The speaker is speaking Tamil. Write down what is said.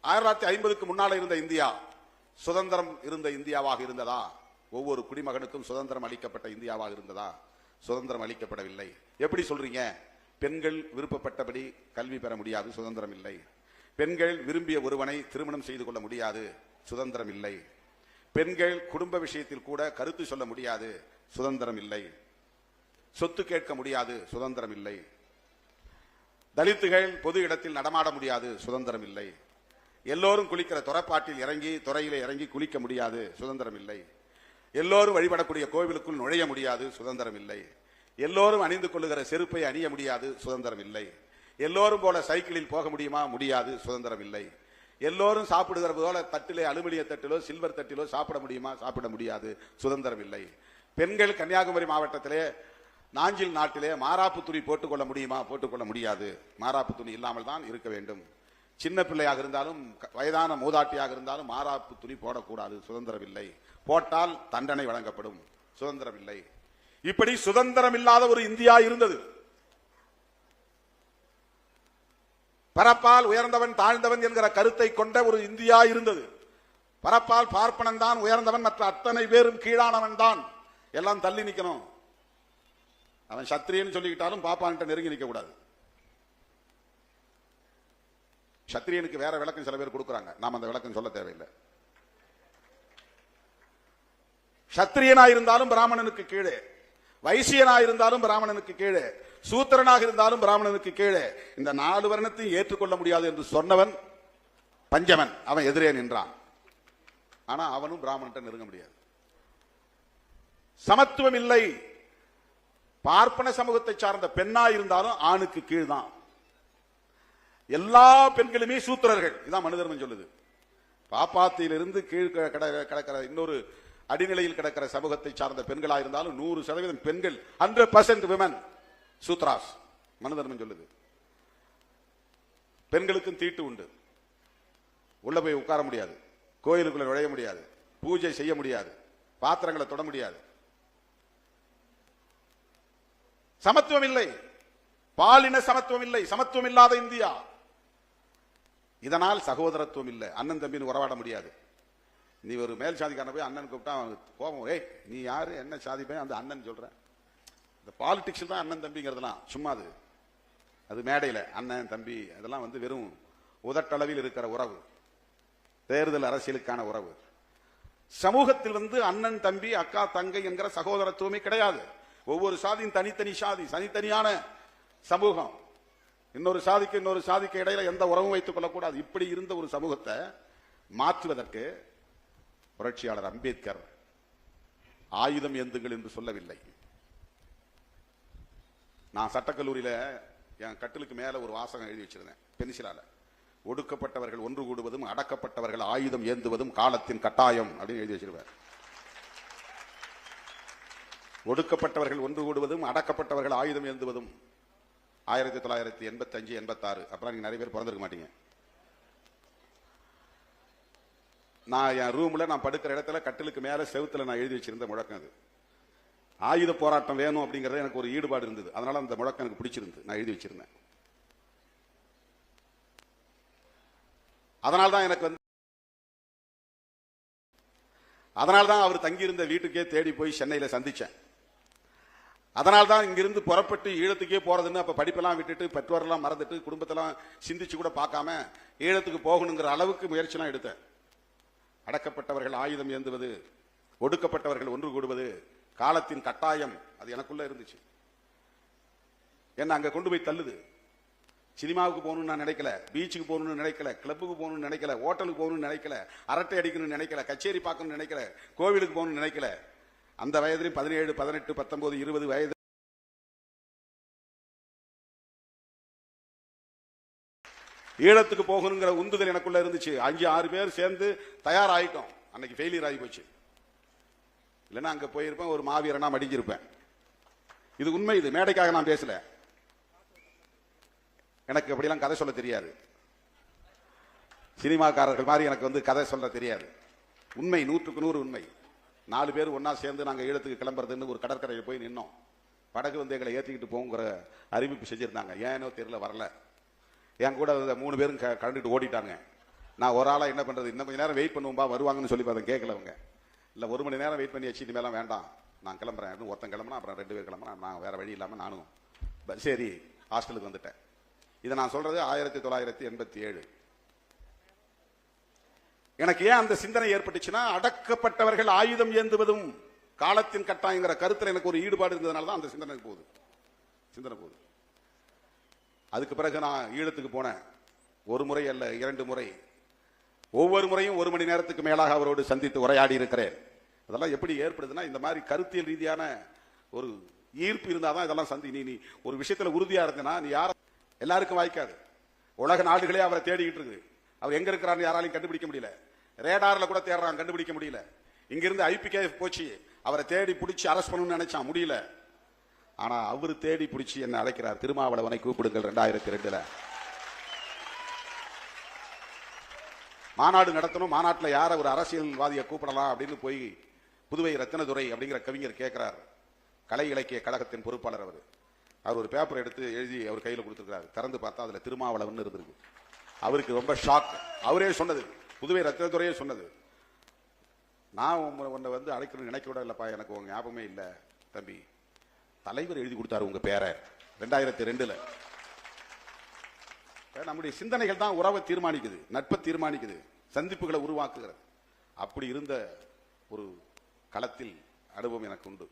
ஆயிரத்தி தொள்ளாயிரத்தி ஐம்பதுக்கு முன்னால் இருந்த இந்தியா சுதந்திரம் இருந்த இந்தியாவாக இருந்ததா? ஒவ்வொரு குடிமகனுக்கும் சுதந்திரம் அளிக்கப்பட்ட இந்தியாவாக இருந்ததா? சுதந்திரம் அளிக்கப்படவில்லை. எப்படி சொல்றீங்க? பெண்கள் விருப்பப்பட்டபடி கல்வி பெற முடியாது சுதந்திரம் இல்லை. பெண்கள் விரும்பிய ஒருவனை திருமணம் செய்து கொள்ள முடியாது சுதந்திரம் இல்லை. பெண்கள் குடும்ப விஷயத்தில் கூட கருத்து சொல்ல முடியாது சுதந்திரம் இல்லை. சொத்து கேட்க முடியாது சுதந்திரம் இல்லை. தலித்துகள் பொது இடத்தில் நடமாட முடியாது சுதந்திரம் இல்லை. எல்லோரும் குளிக்கிற துறப்பாட்டில் இறங்கி துறையில் இறங்கி குளிக்க முடியாது சுதந்திரம் இல்லை. எல்லோரும் வழிபடக்கூடிய கோவிலுக்குள் நுழைய முடியாது சுதந்திரம் இல்லை. எல்லோரும் அணிந்து கொள்ளுகிற செருப்பை அணிய முடியாது சுதந்திரம் இல்லை. எல்லோரும் போல சைக்கிளில் போக முடியுமா? முடியாது சுதந்திரம் இல்லை. எல்லோரும் சாப்பிடுகிற போல தட்டிலே அலுமினிய தட்டிலோ சில்வர் தட்டிலோ சாப்பிட முடியுமா? சாப்பிட முடியாது சுதந்திரம் இல்லை. பெண்கள் கன்னியாகுமரி மாவட்டத்திலே நாஞ்சில் நாட்டிலே மாராப்பு துணி போட்டுக்கொள்ள முடியுமா? போட்டுக்கொள்ள முடியாது. மாராப்பு துணி இல்லாமல் தான் இருக்க வேண்டும். சின்ன பிள்ளையாக இருந்தாலும் க- வயதான மூதாட்டியாக இருந்தாலும் மாறாப்பு துணி போடக்கூடாது சுதந்திரம் இல்லை போட்டால் தண்டனை வழங்கப்படும் சுதந்திரமில்லை. இப்படி சுதந்திரம் இல்லாத ஒரு இந்தியா இருந்தது. பரப்பால் உயர்ந்தவன் தாழ்ந்தவன் என்கிற கருத்தை கொண்ட ஒரு இந்தியா இருந்தது. பரப்பால் பார்ப்பனன் தான் உயர்ந்தவன் மற்ற அத்தனை பேரும் கீழானவன் தான். எல்லாம் தள்ளி நிற்கணும் அவன் சத்திரியன்னு சொல்லிக்கிட்டாலும் பாப்பான்கிட்ட நெருங்கி நிற்க கூடாது சத்திரியனுக்கு வேற விளக்கம் சில பேர் கொடுக்குறாங்க. நாம் அந்த விளக்கம் சொல்ல தேவையில்லை. சத்திரியனா இருந்தாலும் பிராமணனுக்கு கீழே. வைசியனா இருந்தாலும் பிராமணனுக்கு கீழே. சூத்திரனாக இருந்தாலும் பிராமணனுக்கு கீழே. இந்த நாலு வருணத்தையும் ஏற்றுக்கொள்ள முடியாது என்று சொன்னவன் பஞ்சமன். அவன் எதிரே நின்றான். ஆனா அவனும் பிராமணன் நெருங்க முடியாது. சமத்துவம் இல்லை. பார்ப்பன சமூகத்தை சார்ந்த பெண்ணா இருந்தாலும் ஆணுக்கு கீழ்தான். எல்லா பெண்களுமே சூத்திரர்கள். இதான் மனிதர்மம் சொல்லுது. பாப்பாத்தியிலிருந்து கீழ் கிடக்கிற இன்னொரு அடிநிலையில் கிடக்கிற சமூகத்தை சார்ந்த பெண்களா இருந்தாலும் நூறு சதவீதம் பெண்கள் ஹண்ட்ரட் பர்சன்ட் விமன் சூத்ராஸ் மனதர்மம் சொல்லுது. பெண்களுக்கும் தீட்டு உண்டு. உள்ள போய் உட்கார முடியாது. கோயிலுக்குள்ள நுழைய முடியாது. பூஜை செய்ய முடியாது. பாத்திரங்களை தொட முடியாது. சமத்துவம் இல்லை. பாலின சமத்துவம் இல்லை. சமத்துவம் இல்லாத இந்தியா. இதனால் சகோதரத்துவம் இல்லை. அண்ணன் தம்பின்னு உறவாட முடியாது. நீ ஒரு மேல் சாதிக்காரன போய் அண்ணன் கூப்பிட்டா அவன் கோபம் ஏய் நீ யாரு? என்ன சாதி போய் அந்த அண்ணன் சொல்கிறேன் இந்த பாலிடிக்ஸ் தான் அண்ணன் தம்பிங்கிறதுலாம். சும்மா அது. அது மேடையில் அண்ணன் தம்பி அதெல்லாம் வந்து வெறும் உதட்டளவில் இருக்கிற உறவு. தேர்தல் அரசியலுக்கான உறவு. சமூகத்தில் வந்து அண்ணன் தம்பி அக்கா தங்கை என்கிற சகோதரத்துவமே கிடையாது. ஒவ்வொரு சாதியும் தனித்தனி சாதி தனித்தனியான சமூகம். இன்னொரு சாதிக்கு இன்னொரு சாதிக்கு இடையில எந்த உறவும் வைத்துக் கொள்ளக்கூடாது. இப்படி இருந்த ஒரு சமூகத்தை மாற்றுவதற்கு புரட்சியாளர் அம்பேத்கர் ஆயுதம் ஏந்துங்கள் என்று சொல்லவில்லை. நான் சட்டக்கல்லூரியில என் கட்டிலுக்கு மேல ஒரு வாசகம் எழுதி வச்சிருந்தேன் பென்சிலால. ஒடுக்கப்பட்டவர்கள் ஒன்று கூடுவதும் அடக்கப்பட்டவர்கள் ஆயுதம் ஏந்துவதும் காலத்தின் கட்டாயம் அப்படின்னு எழுதி வச்சிருவேன் ஒடுக்கப்பட்டவர்கள் ஒன்று கூடுவதும் அடக்கப்பட்டவர்கள் ஆயுதம் ஏந்துவதும் ஆயிரத்தி தொள்ளாயிரத்தி எண்பத்தஞ்சு எண்பத்தாறு. அப்புறம் நீங்கள் நிறைய பேர் பிறந்திருக்க மாட்டீங்க. நான் என் ரூமில் நான் படுக்கிற இடத்துல கட்டிலுக்கு மேலே செவுத்துல நான் எழுதி வச்சிருந்த முழக்கம் அது. ஆயுத போராட்டம் வேணும் அப்படிங்கிறது எனக்கு ஒரு ஈடுபாடு இருந்தது. அதனால அந்த முழக்கம் எனக்கு பிடிச்சிருந்து நான் எழுதி வச்சிருந்தேன். அதனால தான் எனக்கு வந்து அதனால தான் அவர் தங்கியிருந்த வீட்டுக்கே தேடி போய் சென்னையில் சந்தித்தேன் அதனால் தான் இங்கிருந்து புறப்பட்டு ஈழத்துக்கே போகிறதுன்னு அப்போ படிப்பெல்லாம் விட்டுட்டு பெற்றோரெல்லாம் மறந்துட்டு குடும்பத்தெல்லாம் சிந்திச்சு கூட பார்க்காம ஈழத்துக்கு போகணுங்கிற அளவுக்கு முயற்சிலாம் எடுத்தேன். அடக்கப்பட்டவர்கள் ஆயுதம் ஏந்துவது ஒடுக்கப்பட்டவர்கள் ஒன்று கூடுவது காலத்தின் கட்டாயம் அது எனக்குள்ளே இருந்துச்சு. என்ன அங்கே கொண்டு போய் தள்ளுது? சினிமாவுக்கு போகணும்னு நான் நினைக்கல பீச்சுக்கு போகணும்னு நினைக்கல கிளப்புக்கு போகணும்னு நினைக்கல ஹோட்டலுக்கு போகணும்னு நினைக்கல அரட்டை அடிக்கணும்னு நினைக்கல கச்சேரி பார்க்கணும்னு நினைக்கல கோவிலுக்கு போகணும்னு நினைக்கல. அந்த வயதிலும் பதினேழு பதினெட்டு பத்தொன்பது இருபது வயது ஈழத்துக்கு போகணுங்கிற உந்துதல் எனக்குள்ள இருந்துச்சு. அஞ்சு ஆறு பேர் சேர்ந்து தயாராகிட்டோம் அன்னைக்கு ஃபெயிலியர் ஆகி போச்சு. இல்லைன்னா அங்கே போயிருப்பேன் ஒரு மாவீரனா மடிஞ்சிருப்பேன். இது உண்மை இது மேடைக்காக நான் பேசல. எனக்கு அப்படிலாம் கதை சொல்ல தெரியாது. சினிமாக்காரர்கள் மாதிரி எனக்கு வந்து கதை சொல்ல தெரியாது. உண்மை நூற்றுக்கு நூறு உண்மை. நாலு பேர் ஒன்றா சேர்ந்து நாங்கள் ஈழத்துக்கு கிளம்புறதுன்னு ஒரு கடற்கரையில் போய் நின்னோம். படகு வந்து எங்களை ஏற்றிக்கிட்டு போங்கிற அறிவிப்பு செஞ்சிருந்தாங்க. ஏனோ தெரியல வரல. என் கூட மூணு பேரும் க- கலந்துட்டு ஓடிட்டாங்க நான் ஒரு ஆளாக என்ன பண்ணுறது இன்னும் கொஞ்சம் நேரம் வெயிட் பண்ணுவோம்பா வருவாங்கன்னு சொல்லி பார்த்தேன் கேட்கலவங்க இல்லை ஒரு மணி நேரம் வெயிட் பண்ணி வச்சு இனிமேலாம் வேண்டாம். நான் கிளம்புறேன். ஒருத்தன் கிளம்புனா அப்புறம் ரெண்டு பேர் கிளம்புனா நான் வேறு வழி இல்லாமல் நானும். சரி ஹாஸ்டலுக்கு வந்துட்டேன். இதை நான் சொல்கிறது ஆயிரத்தி தொள்ளாயிரத்தி எண்பத்தி ஏழு. எனக்கு ஏன் அந்த சிந்தனை ஏற்பட்டுச்சுன்னா அடக்கப்பட்டவர்கள் ஆயுதம் ஏந்துவதும் காலத்தின் கட்டாயங்கிற கருத்தில் எனக்கு ஒரு ஈடுபாடு இருந்ததுனால தான் அந்த சிந்தனை போகுது. சிந்தனை போகுது. அதுக்கு பிறகு நான் ஈழத்துக்கு போனேன். ஒரு முறை அல்ல இரண்டு முறை. ஒவ்வொரு முறையும் ஒரு மணி நேரத்துக்கு மேலாக அவரோடு சந்தித்து உரையாடி இருக்கிறேன். அதெல்லாம் எப்படி ஏற்படுதுன்னா இந்த மாதிரி கருத்தியல் ரீதியான ஒரு ஈர்ப்பு இருந்தால் தான் இதெல்லாம் சந்தி. நீ நீ ஒரு விஷயத்தில் உறுதியாக இருந்தேன்னா நீ யார் எல்லாருக்கும் வாய்க்காது. உலக நாடுகளே அவரை தேடிக்கிட்டு இருக்கு அவர் எங்கே இருக்கிறான்னு யாராலையும் கண்டுபிடிக்க முடியல. ரேடாரில் கூட தேடுறான் கண்டுபிடிக்க முடியல. இங்கிருந்து ஐபிகே போச்சு. அவரை தேடி பிடிச்சி அரெஸ்ட் பண்ணணும்னு நினைச்சான் முடியல. ஆனால் அவர் தேடி பிடிச்சி என்ன அழைக்கிறார். திருமாவளவனை கூப்பிடுங்கள் ரெண்டாயிரத்தி ரெண்டுல. மாநாடு நடத்தணும் மாநாட்டில் யாரை ஒரு அரசியல்வாதியை கூப்பிடலாம் அப்படின்னு போய் புதுவை ரத்தினதுரை அப்படிங்கிற கவிஞர் கேட்கிறார் கலை இலக்கிய கழகத்தின் பொறுப்பாளர் அவர். அவர் ஒரு பேப்பர் எடுத்து எழுதி அவர் கையில் கொடுத்துருக்கிறார். திறந்து பார்த்தா அதில் திருமாவளவன் இருந்திருக்கு. அவருக்கு ரொம்ப ஷாக் அவரே சொன்னது புதுவை ரத்தினத்துறையே சொன்னது. நான் உன்னை- வந்து அழைக்கணும்னு நினைக்க கூட இல்லைப்பா எனக்கு உங்க ஞாபகமே இல்லை தம்பி. தலைவர் எழுதி கொடுத்தாரு உங்க பேரை ரெண்டாயிரத்தி ரெண்டுல. நம்முடைய சிந்தனைகள் தான் உறவை தீர்மானிக்குது நட்பை தீர்மானிக்குது சந்திப்புகளை உருவாக்குகிறது. அப்படி இருந்த ஒரு களத்தில் அனுபவம் எனக்கு உண்டு.